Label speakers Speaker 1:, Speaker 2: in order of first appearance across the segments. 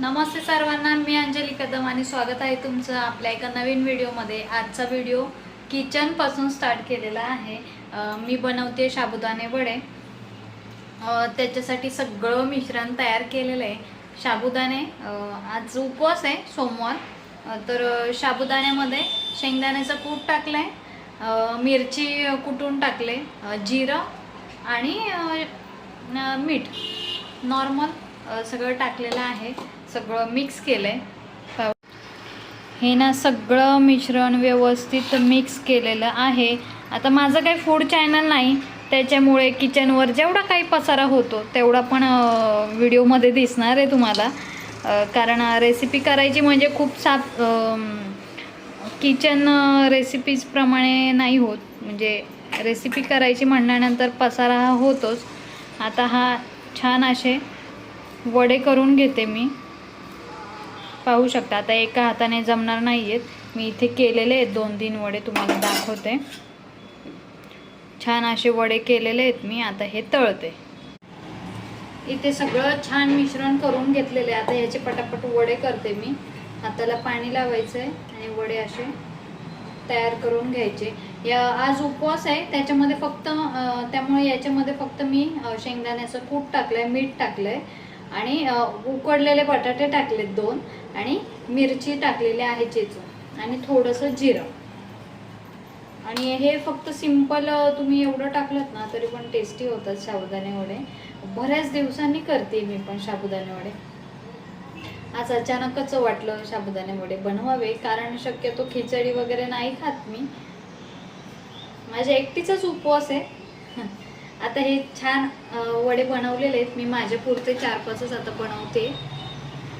Speaker 1: नमस्ते सर्वांना मी अंजली कदम आणि स्वागत आहे तुमचं आपल्या एका नवीन व्हिडिओमध्ये. आजचा व्हिडिओ किचनपासून स्टार्ट केलेला आहे. मी बनवते साबुदाणे वडे. त्याच्यासाठी सगळं मिश्रण तयार केलेलं आहे. साबुदाणे आज उपवास आहे सोमवार. तर शाबुदाण्यामध्ये साबुदाण्यामध्ये शेंगदाण्याचं कूट टाकलं आहे मिरची कुटून टाकले जिरं आणि मीठ. नॉर्मल सगळं टाकलेलं आहे. सगळं मिक्स केलं आहे हे ना सगळं मिश्रण व्यवस्थित मिक्स केलेलं आहे. आता माझं काही फूड चॅनल नाही. त्याच्यामुळे किचनवर जेवढा काही पसारा होतो तेवढा पण व्हिडिओमध्ये दिसणार आहे तुम्हाला. कारण रेसिपी करायची म्हणजे खूप साप किचन रेसिपीजप्रमाणे नाही होत. म्हणजे रेसिपी करायची म्हणल्यानंतर पसारा हा होतोच. आता हा छान असे वडे करून घेते मी. पाहू शकता. आता एका हाताने जमणार नाही आहेत मी इथे केलेले आहेत. दोन तीन वडे तुम्हाला दाखवते. छान असे वडे केलेले आहेत मी. आता हे तळते. इथे सगळं छान मिश्रण करून घेतलेले आता ह्याचे पटापट वडे करते मी. हाताला पाणी लावायचं आहे आणि वडे असे तयार करून घ्यायचे. या आज उपवास आहे. त्याच्यामध्ये फक्त त्यामुळे याच्यामध्ये फक्त मी शेंगदाण्याचं कूट टाकलंय मीठ टाकलंय. आणि उकडलेले बटाटे टाकलेत दोन आणि मिरची टाकलेली आहे चेचून आणि थोडंसं जिरं. आणि हे फक्त सिंपल तुम्ही एवढं टाकलं ना तरी पण टेस्टी होतात साबुदाणे वडे. बऱ्याच दिवसांनी करते मी पण साबुदाणे वडे. आज अचानकच वाटलं साबुदाणे वडे बनवावे कारण शक्यतो खिचडी वगैरे नाही खात मी. माझ्या एकटीचाच उपवास आहे. आता हे छान वडे बनवलेले आहेत. मी माझ्या पुरते चार पाचच आता बनवते.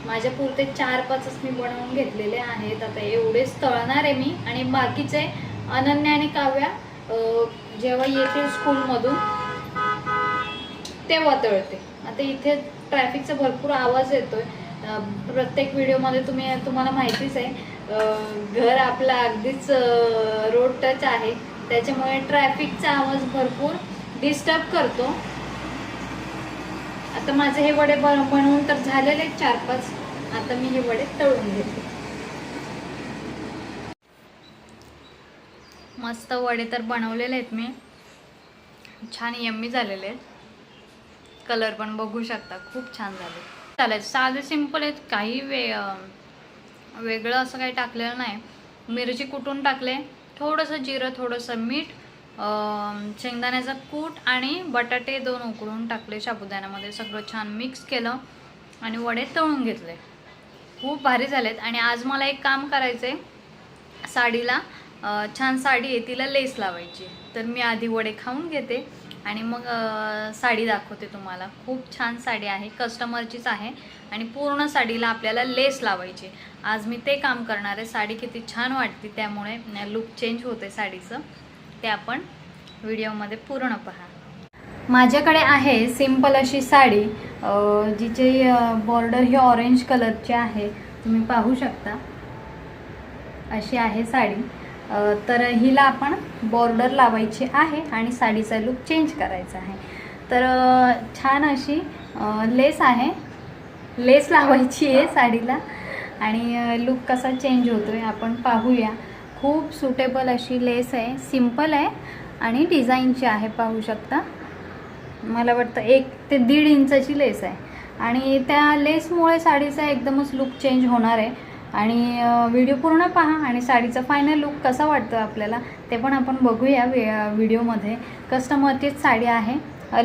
Speaker 1: माझ्या पुरते चार पाचच मी बनवून घेतलेले आहेत. आता एवढेच तळणार आहे मी. आणि बाकीचे अनन्या आणि काव्या जेव्हा येतील स्कूलमधून तेव्हा तळते. आता इथे ट्रॅफिकचा भरपूर आवाज येतोय. प्रत्येक व्हिडिओमध्ये तुम्ही तुम्हाला माहितीच आहे घर आपलं अगदीच रोड टच आहे. त्याच्यामुळे ट्रॅफिकचा आवाज भरपूर डिस्टर्ब करतो. आता माझे हे वडे बनवून तर झालेले आहेत चार पाच. आता मी हे वडे तळून घेते. मस्त वडे तर बनवलेले आहेत मी. छान यम्मी झालेले आहेत. कलर पण बघू शकता खूप छान झाले. चालेल साधे सिंपल आहेत काही वे वेगळं असं काही टाकलेलं नाही. मिरची कुटून टाकले? थोडंसं जिरं थोडंसं मीठ शेंगदाण्याचा कूट आणि बटाटे दोन उकडून टाकले साबुदाण्यामध्ये सगळं छान मिक्स केलं आणि वडे तळून घेतले. खूप भारी झालेत. आणि आज मला एक काम करायचं आहे साडीला छान साडी आहे तिला लेस लावायची. तर मी आधी वडे खाऊन घेते आणि मग साडी दाखवते तुम्हाला. खूप छान साडी आहे कस्टमरचीच आहे आणि पूर्ण साडीला आपल्याला लेस लावायची. आज मी ते काम करणार आहे. साडी किती छान वाटते त्यामुळे लुक चेंज होते साडीचं. ते आपण व्हिडिओमध्ये पूर्ण पहा. माझ्याकडे आहे सिंपल अशी साडी जिचे बॉर्डर ही ऑरेंज कलरची आहे. तुम्ही पाहू शकता. अशी आहे साडी. तर हिला आपण बॉर्डर लावायची आहे आणि साडीचा लुक चेंज करायचा आहे. तर छान अशी लेस आहे. लेस लावायची आहे साडीला. आणि लुक कसा चेंज होतो आहे आपण पाहूया. खूप सुटेबल अशी लेस आहे. सिंपल आहे आणि डिझाईनची आहे पाहू शकता. मला वाटतं एक ते दीड इंचाची लेस आहे. आणि त्या लेसमुळे साडीचा एकदमच लुक चेंज होणार आहे. आणि व्हिडिओ पूर्ण पहा आणि साडीचा फायनल लुक कसा वाटतो आपल्याला ते पण आपण बघूया वे व्हिडिओमध्ये कस्टमरचीच साडी आहे.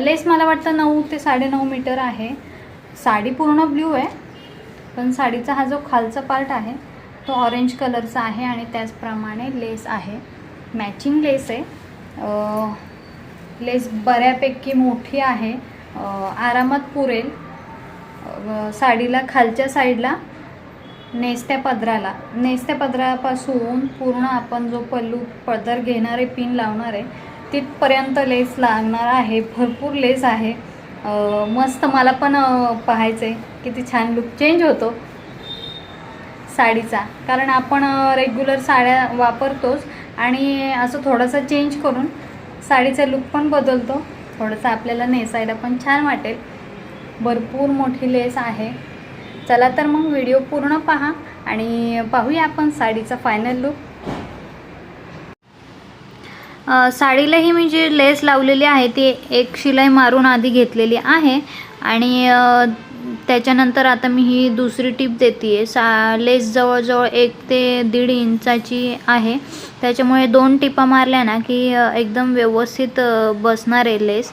Speaker 1: लेस मला वाटतं नऊ ते साडेनऊ मीटर आहे. साडी पूर्ण ब्ल्यू आहे. पण साडीचा हा जो खालचा पार्ट आहे तो ऑरेंज कलरचा आहे आणि त्याचप्रमाणे लेस आहे. मॅचिंग लेस आहे. लेस बऱ्यापैकी मोठी आहे. आरामात पुरेल. साडीला खालच्या साईडला नेसत्या पदराला. नेसत्या पदरापासून पूर्ण आपण जो पल्लू पदर घेणारे पिन लावणार आहे तिथपर्यंत लेस लागणार आहे. भरपूर लेस आहे. मस्त मला पण पाहायचं आहे किती छान लुक चेंज होतो. साडीचा. कारण आपण रेग्युलर साड्या वापरतोच आणि असं थोडासा चेंज करून साडीचा लुक पण बदलतो. थोडंसं आपल्याला नेसायला पण छान वाटेल. भरपूर मोठी लेस आहे. चला तर मग व्हिडिओ पूर्ण पहा आणि पाहूया आपण साडीचा फायनल लुक साडीलाही मी जी लेस लावलेली आहे ती एक शिलाई मारून आधी घेतलेली आहे. आणि त्याच्यानंतर आता मी ही दुसरी टीप देते आहे सा लेस जवळजवळ एक ते दीड इंचाची आहे. त्याच्यामुळे दोन टिपा मारल्या ना की एकदम व्यवस्थित बसणार आहे लेस.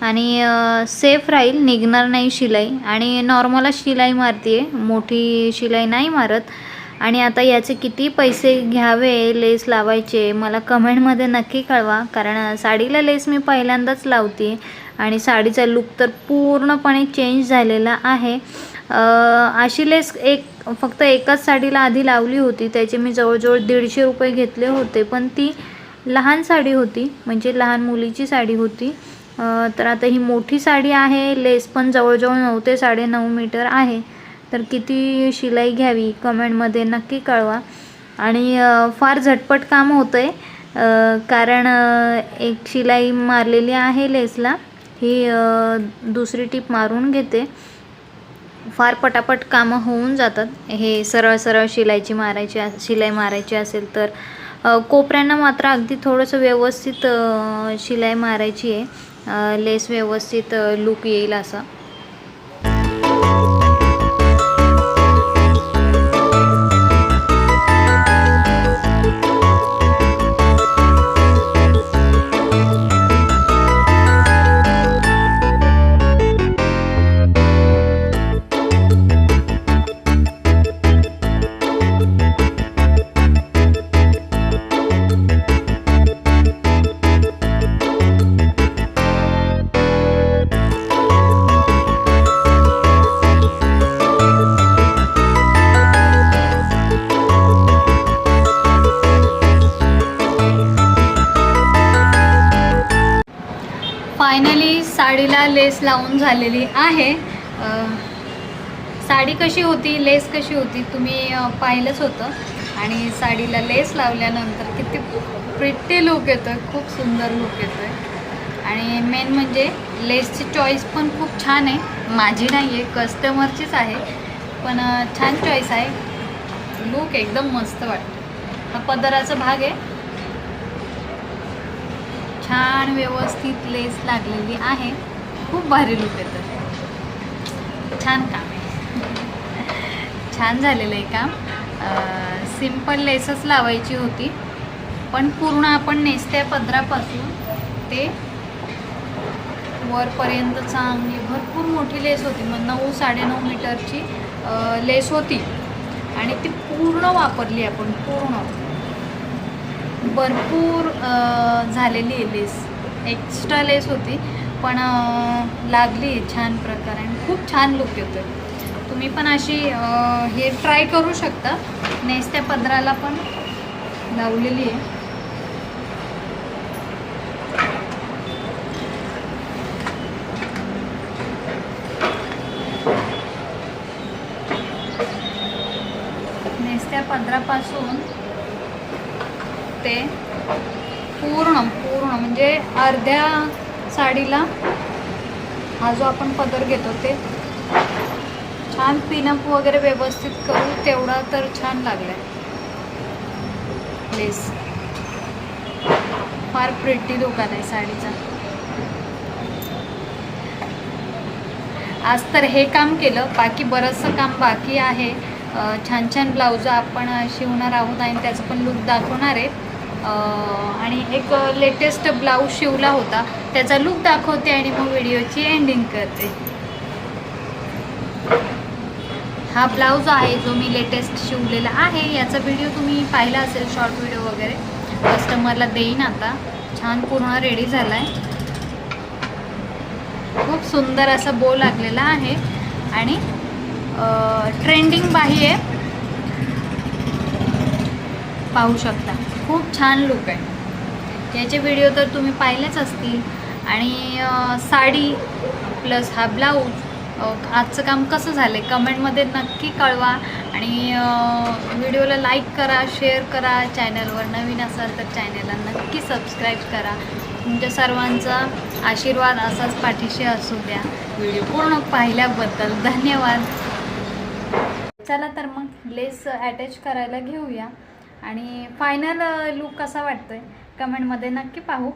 Speaker 1: आणि सेफ राहील निघणार नाही शिलाई. आणि नॉर्मलच शिलाई मारते मोठी शिलाई नाही मारत. आणि आता याचे किती पैसे घ्यावे लेस लावायचे मला कमेंटमध्ये नक्की कळवा. कारण साडीला लेस मी पहिल्यांदाच लावते आणि साडीचा लुक तर पूर्णपणे चेंज झालेला आहे. अशी लेस एक फक्त एकाच साडीला आधी लावली होती. त्याचे मी जवळजवळ दीडशे रुपये घेतले होते. पण ती लहान साडी होती म्हणजे लहान मुलीची साडी होती. तर आता ही मोठी साडी आहे. लेस पण जवळजवळ नऊ ते साडेनऊ मीटर आहे. तर किती शिलाई घ्यावी कमेंटमध्ये नक्की कळवा. आणि फार झटपट काम होतं आहे कारण एक शिलाई मारलेली आहे लेसला. ही दुसरी टीप मारून घेते. फार पटापट कामं होऊन जातात. हे सरळ सरळ शिलाईची मारायची शिलाई मारायची असेल तर कोपऱ्यांना मात्र अगदी थोडंसं व्यवस्थित शिलाई मारायची आहे. लेस व्यवस्थित लुक येईल असं. लेस लावून झालेली आहे. साडी कशी होती लेस कशी होती तुम्ही पाहिलंच होतं. आणि साडीला लेस लावल्यानंतर किती प्रिट्टी लुक येतो आहे खूप सुंदर लुक येतो आहे आणि मेन म्हणजे लेसची चॉईस पण खूप छान आहे. माझी नाही आहे कस्टमरचीच आहे. पण छान चॉईस आहे. लुक एकदम मस्त वाटतं. हा पदराचा भाग आहे. छान व्यवस्थित लेस लागलेली आहे. खूप भारी लुक येतं छान काम आहे. छान झालेलं आहे काम. सिंपल लेसच लावायची होती. पण पूर्ण आपण नेसत्या पदरापासून ते वरपर्यंत चांगली भरपूर मोठी लेस होती. मग नऊ साडेनऊ मीटरची लेस होती. आणि ती पूर्ण वापरली आपण पूर्ण. भरपूर झालेली आहे लेस एक्स्ट्रा लेस होती. पण लागली छान प्रकारे आणि खूप छान लुक येतो आहे तुम्ही पण अशी हे ट्राय करू शकता. नेसत्या पदराला पण लावलेली आहे. नेसत्या पदरापासून ते पूर्ण पूर्ण म्हणजे अर्ध्या साडीला. हा जो आपण पदर घेतो ते. छान पिनअप वगैरे व्यवस्थित करू तेवढा तर छान लागलाय. लेस फार प्रिटी दुकान आहे साडीचा. आज तर हे काम केलं बाकी बरंचसं काम बाकी आहे. छान छान ब्लाऊज आपण शिवणार आहोत आणि त्याचं पण लुक दाखवणार आहे. आणि एक लेटेस्ट ब्लाऊज शिवला होता. त्याचा लुक दाखवते आणि मग व्हिडिओची एंडिंग करते. हा ब्लाऊज आहे जो मी लेटेस्ट शिवलेला आहे. याचा व्हिडिओ तुम्ही पाहिला असेल शॉर्ट व्हिडिओ वगैरे. कस्टमरला देईन आता. छान पूर्ण रेडी झाला आहे खूप सुंदर असा बो लागलेला आहे. आणि ट्रेंडिंग बाही आहे. पाहू शकता. खूप छान लुक आहे. याचे व्हिडिओ तर तुम्ही पाहिलेच असतील. आणि साडी प्लस हा ब्लाऊज आजचं काम कसं झालं आहे कमेंटमध्ये नक्की कळवा. आणि व्हिडिओला लाईक करा शेअर करा चॅनलवर नवीन असाल तर चॅनलला नक्की सबस्क्राईब करा. तुमच्या सर्वांचा आशीर्वाद असाच पाठीशी असू द्या. व्हिडिओ पूर्ण पाहिल्याबद्दल धन्यवाद. चला तर मग लेस अटॅच करायला घेऊया. आणि फायनल लुक कसा वाटतोय? कमेंटमध्ये नक्की पाहू.